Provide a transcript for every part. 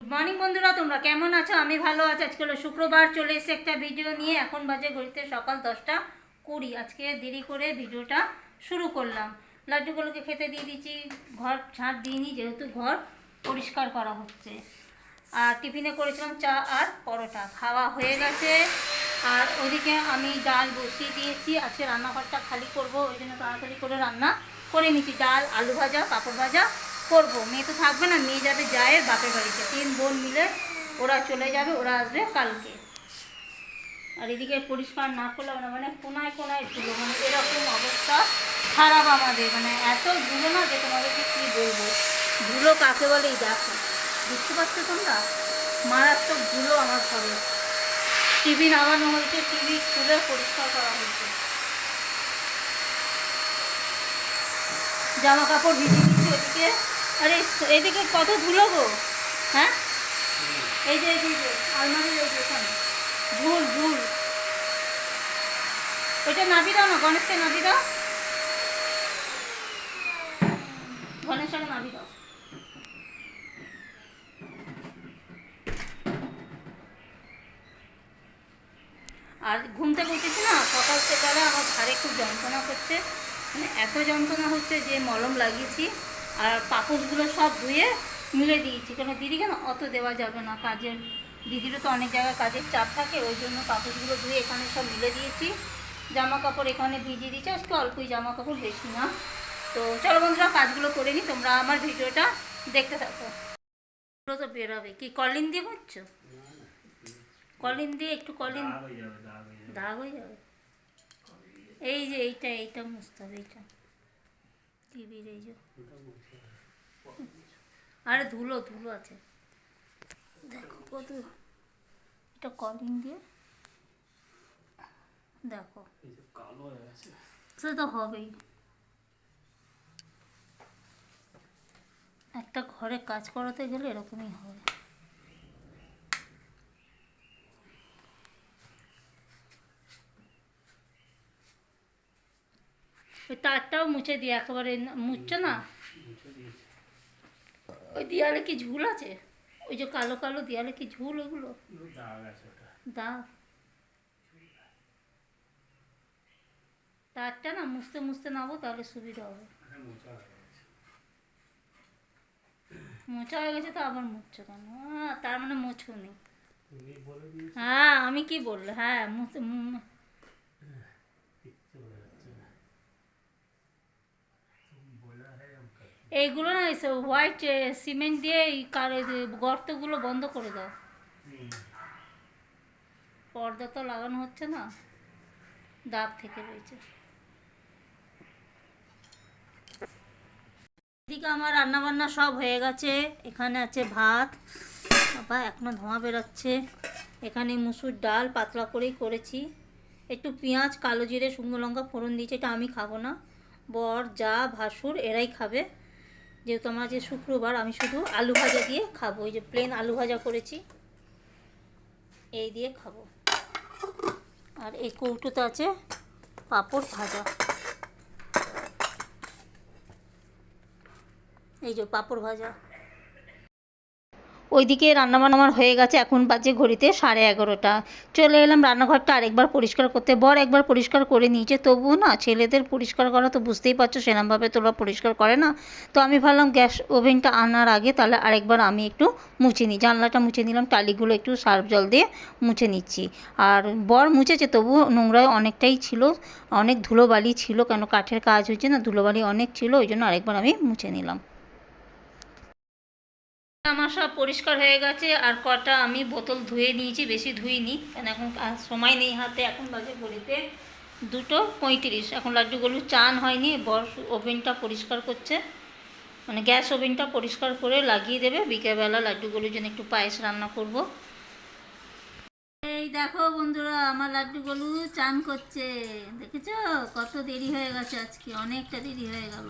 Morning বন্ধুরা, তোমরা কেমন আছো? আমি ভালো আছি। আজকে হলো শুক্রবার, চলে এসে একটা ভিডিও নিয়ে। এখন বাজে ঘড়িতে সকাল দশটা কুড়ি। আজকে দেরি করে ভিডিওটা শুরু করলাম। লাড্ডুগুলোকে খেতে দিয়ে দিচ্ছি ঘর ঝাঁট দিইনি, যেহেতু ঘর পরিষ্কার করা হচ্ছে। আর টিফিনে করেছিলাম চা আর পরোটা। খাওয়া হয়ে গেছে। আর ওদিকে আমি ডাল বসিয়ে দিয়েছি। আজকে রান্নাঘরটা খালি করব, ওই জন্য তাড়াতাড়ি করে রান্না করে নিচ্ছি। ডাল, আলু ভাজা, পাঁপড় ভাজা করব। মেয়ে তো থাকবে না, মেয়ে যাবে জায়ের বাপের বাড়িতে। তিন বোন মিলে ওরা চলে যাবে, ওরা আসবে কালকে। আর এদিকে পরিষ্কার না করলে আমরা মানে কোনায় কোনায় ধুলো মানে এরকম অবস্থা খারাপ আমাদের। মানে এত ধুলো না যে তোমাদেরকে কী বলব? ধুলো কাকে বলেই দেখো। বুঝতে পারছ তোমরা? মারাত্মক ধুলো আমার ঘরে। টিভি নামানো হয়েছে টিভি খুলে পরিষ্কার করা হয়েছে। জামা কাপড় ভিজে দিচ্ছি ওদিকে। আরে, এদিকে কত ধুলো গো। হ্যাঁ? এই যে যে আলমারির এই যে এখানে ঝুল ঝুল ওইটা নাবি দাও না, গণেশকে নাবি দাও। গণেশটাকে নাবি দাও। আর ঘুম থেকে না, সকাল সকালে আমার ঘাড়ে খুব যন্ত্রণা করছে মানে এত যন্ত্রণা হচ্ছে যে মলম লাগিয়েছি। আর পাপোশগুলো সব ধুয়ে মিলে দিয়েছি। কেন দিদিকে না অত দেওয়া যাবে না? কাজের দিদিরও তো অনেক জায়গায় কাজের চাপ থাকে ওই জন্য পাপোশগুলো ধুয়ে এখানে সব মিলে দিয়েছি। জামা কাপড় এখানে ভিজিয়ে দিয়েছি আজকে অল্পই জামা কাপড় বেশি না। তো চলো বন্ধুরা কাজগুলো করে নিই তোমরা আমার ভিডিওটা দেখতে থাকো। এগুলো তো বেরোবে। কি কলিন দিয়ে করছ কলিন দিয়ে একটু কলিন দাগ হয়ে যাবে। এই যে এইটা এইটা মুছতে হবে এইটা। টিভির এই যে। আরে ধুলো ধুলো আছে। দেখো কত এটা কলিং দিয়ে। দেখো। সে তো হবেই। একটা ঘরে কাজ করাতে গেলে এরকমই হবে। ওই তারটাও মুছে দিই একেবারে না- মুছছো না। ওই দেয়ালে কি ঝুল আছে? ওই যে কালো কালো দেয়ালে কি ঝুল ওগুলো? দাগ। তারটা না মুছতে মুছতে নাবো তাহলে সুবিধা হবে। মোছা হয়ে গেছে তো আবার মুছছো কেন? তার মানে মোছো নেই হ্যাঁ আমি কি বলল? হ্যাঁ মুছতে উম, এইগুলো না হোয়াইট সিমেন্ট দিয়ে এই কার গর্তগুলো বন্ধ করে দাও। পর্দা তো লাগানো হচ্ছে না দাগ থেকে রয়েছে। এদিকে আমার রান্না বান্না সব হয়ে গেছে এখানে আছে ভাত বাবা এখনও ধোঁয়া বেরোচ্ছে। এখানে মুসুর ডাল পাতলা করেই করেছি। একটু পেঁয়াজ কালো জিরে শুকনো লঙ্কা ফোড়ন দিয়েছি এটা আমি খাব না। বর যা ভাসুর এরাই খাবে। যেহেতু আমার যে শুক্রবার, আমি শুধু আলু ভাজা দিয়ে খাব। ওই যে প্লেন আলু ভাজা করেছি, এই দিয়ে খাব। আর এই কৌটোতে আছে পাঁপড় ভাজা। এই যে পাঁপড় ভাজা। ওইদিকে রান্নাবান্না আমার হয়ে গেছে, এখন বাজে ঘড়িতে সাড়ে এগারোটা। চলে এলাম, রান্নাঘরটা আরেকবার পরিষ্কার করতে। বর একবার পরিষ্কার করে নিয়েছে, তবুও না, ছেলেদের পরিষ্কার করা তো বুঝতেই পারছ, সেরমভাবে তোরা পরিষ্কার করে না। তো আমি ভাবলাম, গ্যাস ওভেনটা আনার আগে তাহলে আরেকবার আমি একটু মুছে নিই। জানলাটা মুছে নিলাম, টালিগুলো একটু সার্ফ জল দিয়ে মুছে নিচ্ছি। আর বর মুছেছে, তবুও নোংরায় অনেকটাই ছিল, অনেক ধুলোবালি ছিল, কেন কাঠের কাজ হয়েছে না, ধুলোবালি অনেক ছিল, ওই জন্য আরেকবার আমি মুছে নিলাম। আমার সব পরিষ্কার হয়ে গেছে আর কটা আমি বোতল ধুয়ে নিয়েছি, বেশি ধুইনি। কারণ এখন সময় নেই হাতে, এখন বাজে ঘড়িতে দুটো পঁয়ত্রিশ। এখন লাড্ডুগুলো চান হয়নি, বর ওভেনটা পরিষ্কার করছে। মানে গ্যাস ওভেনটা পরিষ্কার করে লাগিয়ে দেবে, বিকেলবেলা লাড্ডুগুলোর জন্য একটু পায়েস রান্না করব। এই দেখো বন্ধুরা, আমার লাড্ডুগুলো চান করছে। দেখেছ? কত দেরি হয়ে গেছে আজকে, অনেকটা দেরি হয়ে গেল।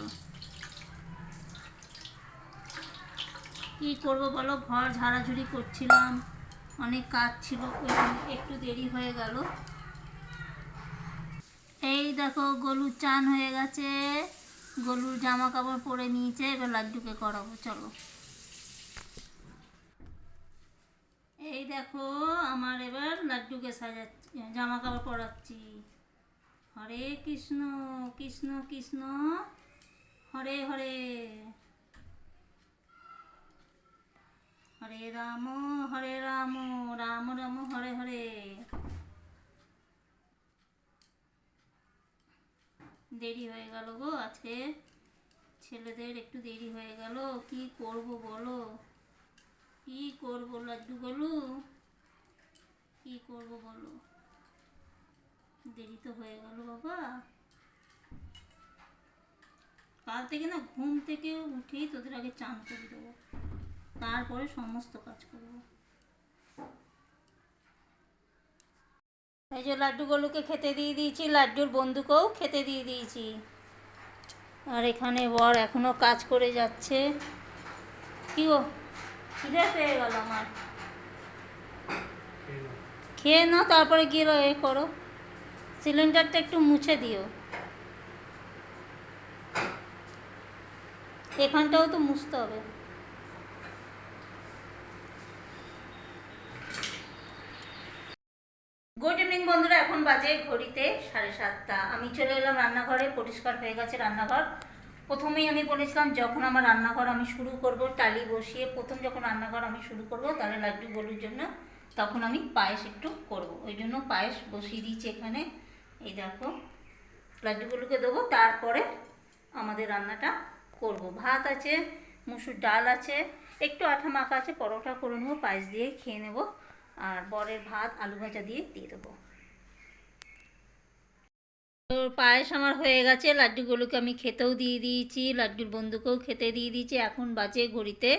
কি করব বলো? ঘর ঝাড়াঝুড়ি করছিলাম। অনেক কাজ ছিল একটু দেরি হয়ে গেল। এই দেখো গলুর চান হয়ে গেছে। গলুর জামা কাপড় পরে নিয়েছে, এবার লাড্ডুকে করাবো, চলো। এই দেখো, আমার এবার লাড্ডুকে সাজাচ্ছি জামা কাপড় পরাচ্ছি। হরে কৃষ্ণ কৃষ্ণ কৃষ্ণ। হরে হরে। হরে রাম হরে রাম রাম রাম, হরে হরে। দেরি হয়ে গেল গো আজকে। ছেলেদের একটু দেরি হয়ে গেল। কি করব বলো? কি করব লাড্ডু বলো কি করব বলো? দেরি তো হয়ে গেল বাবা। কাল থেকে না ঘুম থেকে উঠেই তোদের আগে চান করে দেবো। তারপরে সমস্ত কাজ করব। এই যে লাড্ডুগুলোকে খেতে দিয়ে দিয়েছি লাড্ডুর বন্ধুকেও খেতে দিয়ে দিয়েছি। আর এখানে বর এখনও কাজ করে যাচ্ছে। কি গো? খিদে পেয়ে গেল আমার। খেয়ে নাও। তারপরে গিয়ে এ করো। সিলিন্ডারটা একটু মুছে দিও। এখানটাও তো মুছতে হবে গুড ইভিনিং বন্ধুরা এখন বাজে ঘড়িতে সাড়ে সাতটা। আমি চলে এলাম রান্নাঘরে, পরিষ্কার হয়ে গেছে রান্নাঘর। প্রথমেই আমি বলেছিলাম, যখন আমার রান্নাঘর আমি শুরু করব টালি বসিয়ে প্রথম যখন রান্নাঘর আমি শুরু করব, তাহলে লাড্ডু গলুর জন্য, তখন আমি পায়েস একটু করব। ওই জন্য পায়েস বসিয়ে দিয়েছি এখানে। এই দেখো লাড্ডুগুলোকে দেবো, তারপরে আমাদের রান্নাটা করব। ভাত আছে, মুসুর ডাল আছে, একটু আঠা মাখা আছে, পরোটা করে নেব, পায়েস দিয়ে খেয়ে নেব, আর বরের ভাত, আলু ভাজা দিয়ে দিয়ে দেবো। তো পায়েস আমার হয়ে গেছে, লাড্ডুগুলোকে আমি খেতেও দিয়ে দিয়েছি, লাড্ডুর বন্ধুকেও খেতে দিয়ে দিয়েছি। এখন বাজে ঘড়িতে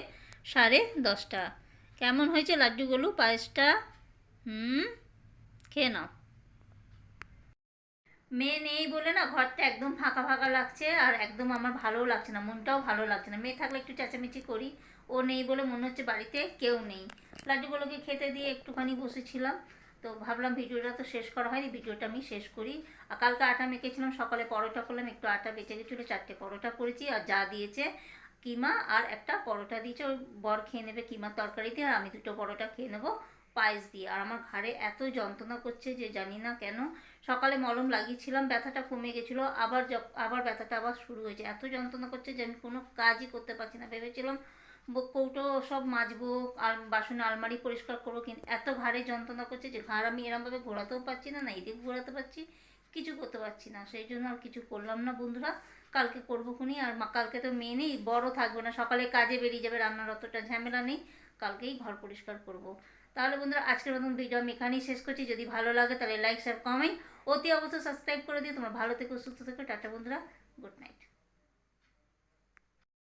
সাড়ে দশটা। কেমন হয়েছে লাড্ডুগুলো, পায়েসটা? হুম, খেয়ে নাও। মেয়ে নেই বলে না, ঘরটা একদম ফাঁকা ফাঁকা লাগছে আর একদম আমার ভালোও লাগছে না, মনটাও ভালো লাগছে না। মেয়ে থাকলে একটু চেঁচামেচি করি, ও নেই বলে মনে হচ্ছে বাড়িতে কেউ নেই। লাড্ডুগুলোকে খেতে দিয়ে একটুখানি বসেছিলাম। তো ভাবলাম ভিডিওটা তো শেষ করা হয়নি, ভিডিওটা আমি শেষ করি। আর কালকে আটা মেখেছিলাম, সকালে পরোটা করলাম, একটু আটা বেঁচে গেছিল, চারটে পরোটা করেছি, আর যা দিয়েছে কিমা আর একটা পরোটা দিয়েছে, ওই বর খেয়ে নেবে কিমার তরকারি দিয়ে, আর আমি দুটো পরোটা খেয়ে নেব পায়েস দিয়ে। আর আমার ঘাড়ে এত যন্ত্রণা করছে যে জানি না কেন, সকালে মলম লাগিয়েছিলাম, ব্যথাটা কমে গেছিল, আবার আবার ব্যথাটা আবার শুরু হয়েছে। এত যন্ত্রণা করছে যে আমি কোনো কাজই করতে পারছি না, ভেবেছিলাম কৌটো সব মাজবো, আর বাসনে আলমারি পরিষ্কার করব, কিন্তু এত ঘাড়ে যন্ত্রণা করছে যে ঘাড় আমি এরমভাবে ঘোরাতেও পারছি না না এদিক ঘোরাতে পারছি, কিছু করতে পারছি না। সেই জন্য আর কিছু করলাম না বন্ধুরা। কালকে করব খুনি, আর কালকে তো মেয়ে নেই, বড় থাকবে না, সকালে কাজে বেরিয়ে যাবে, রান্নার অতটা ঝামেলা নেই, কালকেই ঘর পরিষ্কার করব। তাহলে বন্ধুরা, আজকের মতন ভিডিও আমি এখানেই শেষ করছি। যদি ভালো লাগে তাহলে লাইক শেয়ার কমেন্ট অতি অবশ্যই সাবস্ক্রাইব করে দিও। তোমরা ভালো থেকো, সুস্থ থেকো, টাটা বন্ধুরা গুড নাইট